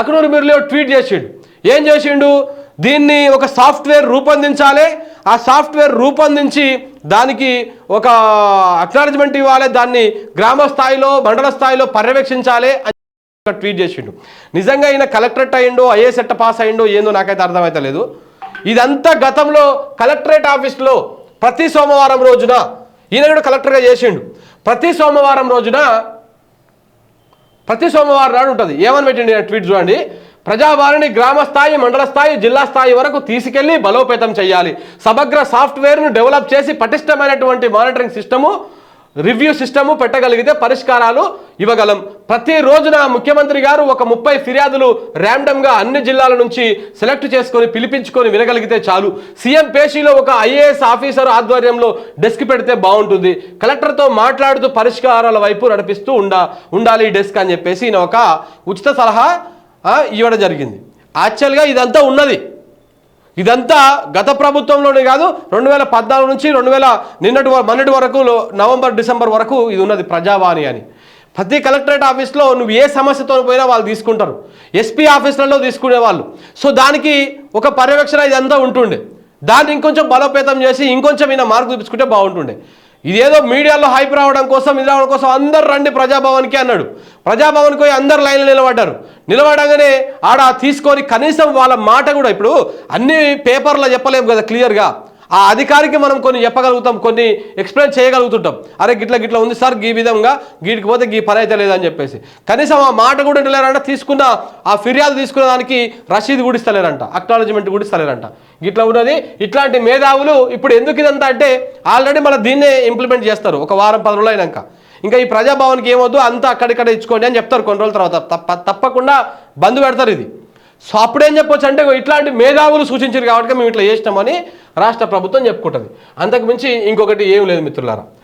Akunuri బిర్లో tweet చేసిండు. ఏం చేసిండు? దీన్ని ఒక సాఫ్ట్వేర్ రూపొందించాలి. ఆ సాఫ్ట్వేర్ రూపొందించి దానికి ఒక అక్నాలజ్మెంట్ ఇవ్వాలి. దాన్ని గ్రామ స్థాయిలో మండల స్థాయిలో పర్యవేక్షించాలి అని ట్వీట్ చేసిండు. నిజంగా ఈయన కలెక్టరేట్ అయ్యిండో ఐఏఎస్ ఎట్ట పాస్ అయ్యిండో ఏందో నాకైతే అర్థమైతే లేదు ఇదంతా గతంలో కలెక్టరేట్ ఆఫీస్లో ప్రతి సోమవారం రోజున ఈయన కూడా కలెక్టర్గా చేసిండు. ప్రతి సోమవారం రోజున ప్రతి సోమవారం నాడు ఉంటుంది. ఏమని పెట్టండి? ట్వీట్ చూడండి. ప్రజావారిని గ్రామ స్థాయి మండల స్థాయి జిల్లా స్థాయి వరకు తీసుకెళ్ళి బలోపేతం చేయాలి. సమగ్ర సాఫ్ట్వేర్ను డెవలప్ చేసి పటిష్టమైనటువంటి మానిటరింగ్ సిస్టము రివ్యూ సిస్టము పెట్టగలిగితే పరిష్కారాలు ఇవ్వగలం. ప్రతి రోజున ముఖ్యమంత్రి గారు ఒక ముప్పై ఫిర్యాదులు ర్యాండమ్గా అన్ని జిల్లాల నుంచి సెలెక్ట్ చేసుకొని పిలిపించుకొని వినగలిగితే చాలు. సీఎం పేషీలో ఒక ఐఏఎస్ ఆఫీసర్ ఆధ్వర్యంలో డెస్క్ పెడితే బాగుంటుంది. కలెక్టర్తో మాట్లాడుతూ పరిష్కారాల వైపు నడిపిస్తూ ఉండా ఉండాలి ఈ డెస్క్ అని చెప్పేసి ఈయన ఒక ఉచిత సలహా ఇవ్వడం జరిగింది. యాక్చువల్గా ఇదంతా ఉన్నది. ఇదంతా గత ప్రభుత్వంలోనే కాదు రెండు వేల పద్నాలుగు నుంచి రెండు వేల నిన్నటి వ- మొన్నటి వరకు నవంబర్ డిసెంబర్ వరకు ఇది ఉన్నది ప్రజావాణి అని. ప్రతి కలెక్టరేట్ ఆఫీస్లో నువ్వు ఏ సమస్యతో పోయినా వాళ్ళు తీసుకుంటారు. ఎస్పీ ఆఫీసులలో తీసుకునే వాళ్ళు. సో దానికి ఒక పర్యవేక్షణ ఇదంతా ఉంటుండే. దాన్ని ఇంకొంచెం బలోపేతం చేసి ఇంకొంచెం ఈయన మార్కు చూపించుకుంటే బాగుంటుండే. ఇదేదో మీడియాలో హైప్ రావడం కోసం ఇది రావడం కోసం అందరు రండి ప్రజాభవన్కి అన్నాడు. ప్రజాభవన్కి పోయి అందరు లైన్లో నిలబడ్డారు. నిలబడగానే ఆడ తీసుకొని కనీసం వాళ్ళ మాట కూడా ఇప్పుడు అన్ని పేపర్లో చెప్పలేము కదా క్లియర్గా. ఆ అధికారికి మనం కొన్ని చెప్పగలుగుతాం కొన్ని ఎక్స్ప్లెయిన్ చేయగలుగుతుంటాం. అరే గిట్ల గిట్ల ఉంది సార్ ఈ విధంగా గీటికి పోతే గీ పని అయితే లేదని చెప్పేసి. కనీసం ఆ మాట కూడా వింటలేరంట తీసుకున్న ఆ ఫిర్యాదు తీసుకున్న దానికి రసీదు కూడా ఇస్తలేరంట అక్నాలజ్మెంట్ కూడా ఇస్తలేరంట. గిట్ల ఉన్నది ఇట్లాంటి మేధావులు ఇప్పుడు ఎందుకు ఇదంతా అంటే ఆల్రెడీ మన దీన్నే ఇంప్లిమెంట్ చేస్తారు ఒక వారం పది రోజులు అయినాక. ఇంకా ఈ ప్రజాభవన్కి ఏమొద్దు అంతా అక్కడిక్కడ ఇచ్చుకోండి అని చెప్తారు కొన్ని రోజుల తర్వాత. తప్ప తప్పకుండా బంద్ పెడతారు ఇది. సో అప్పుడేం చెప్పొచ్చు అంటే ఇట్లాంటి మేధావులు సూచించారు కాబట్టి మేము ఇట్లా చేసినామని రాష్ట్ర ప్రభుత్వం చెప్పుకుంటుంది. అంతకుమించి ఇంకొకటి ఏం లేదు మిత్రులారా.